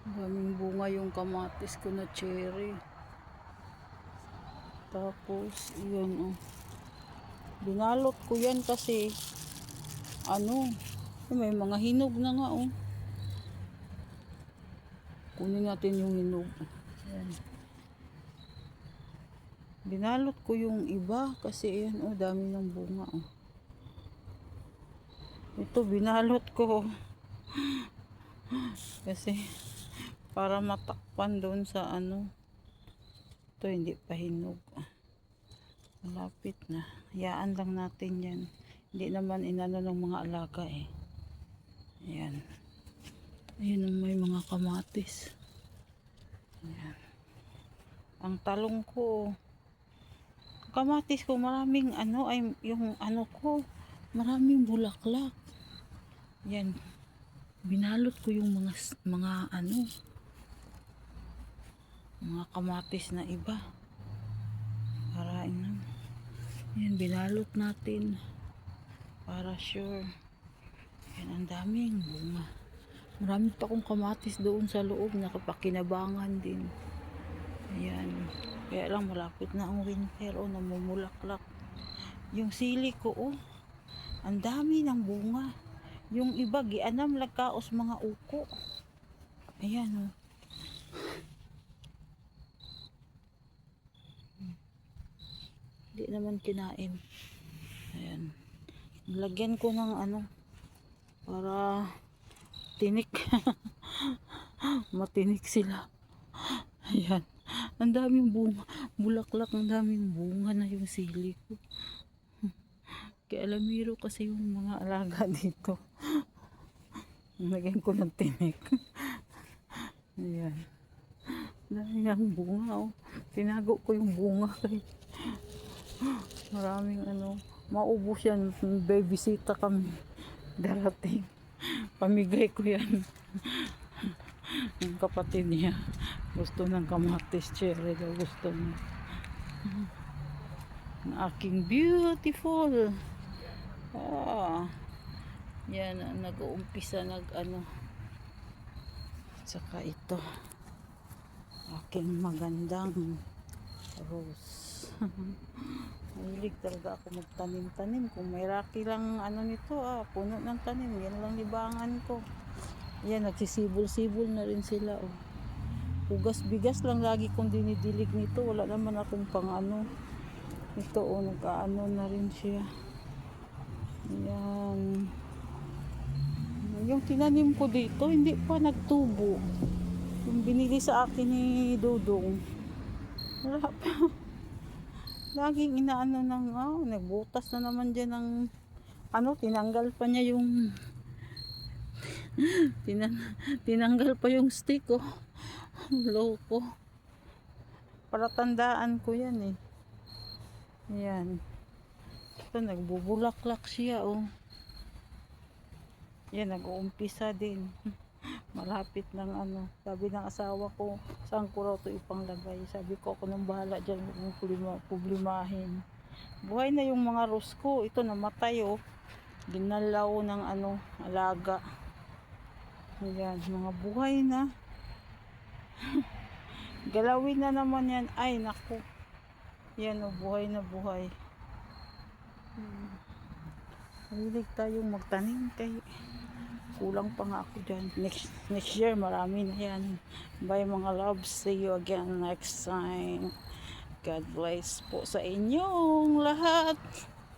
Daming bunga yung kamatis ko na cherry. Tapos, yun oh. Binalot ko yan kasi, ano, may mga hinog na nga oh. Kunin natin yung hinog. Ayan. Binalot ko yung iba kasi ayan oh, dami ng bunga oh. Ito binalot ko. kasi para matakpan doon sa ano. Ito hindi pa hinog. Malapit na. Hayaan lang natin yan. Hindi naman inano ng mga alaga eh. Ayan. Ayan may mga kamatis. Ayan. Ang talong ko. Kamatis ko maraming ano ay yung ano ko maraming bulaklak. Yan. Binalot ko yung mga mga ano mga kamatis na iba. Para ano. Yan binalot natin para sure. Yan ang daming bunga. Marami pa akong kamatis doon sa loob nakapakinabangan din. Ayan. Kaya lang malapit na ang winter o namumulaklak. Yung sili ko oh. Ang dami ng bunga. Yung iba gianam lagkaos mga uko. Ayan oh. Hindi naman kinain. Ayan. Lagyan ko ng ano para tinik. Matinik sila. Ayan. Ang daming bunga. Bulaklak, ang daming bunga na yung sili ko. Kaya alamiro kasi yung mga alaga dito. Lagyan ko ng tinik. Ayan. Dami ng bunga oh. Tinago ko yung bunga kay maraming ano. Maubos yan. Babysita kami. Darating. Pamigay ko yan. yung kapatid niya. Gusto ng kamatis cherry daw gusto niya. Ang aking beautiful. Ah. Yan, ah, nag-uumpisa nag ano. Saka ito. Aking magandang rose. Mahilig talaga ako magtanim-tanim. Kung may raki lang ano nito, ah, puno ng tanim. Yan lang libangan ko. Yan, nagsisibol-sibol na rin sila. Oh. Hugas bigas lang lagi kong dinidilig nito. Wala naman akong pang ano. Ito, oh, nagkaano na rin siya. Yan. Yung tinanim ko dito, hindi pa nagtubo. Yung binili sa akin ni Dudong. Wala pa. Laging inaano ng, oh, nagbutas na naman dyan ng, ano, tinanggal pa niya yung, tinan, tinanggal pa yung stick, oh. Loko. Para tandaan ko yan, eh. Yan. Ito, nagbubulaklak siya, oh. Yan, nag-uumpisa din. Malapit ng ano. Sabi ng asawa ko, saan ko raw ito ipanglagay. Sabi ko, ako nang bahala dyan, mong problema, problemahin. Buhay na yung mga rose ko. Ito, namatay, oh. Ginalaw ng ano, alaga. Ayan, mga buhay na. Galawin na naman yan. Ay, naku. Yan, oh, buhay na buhay. Hmm. Mahilig tayong magtanim kay kulang pa nga ako dyan. Next, next year, marami na yan. Bye mga loves. See you again next time. God bless po sa inyong lahat.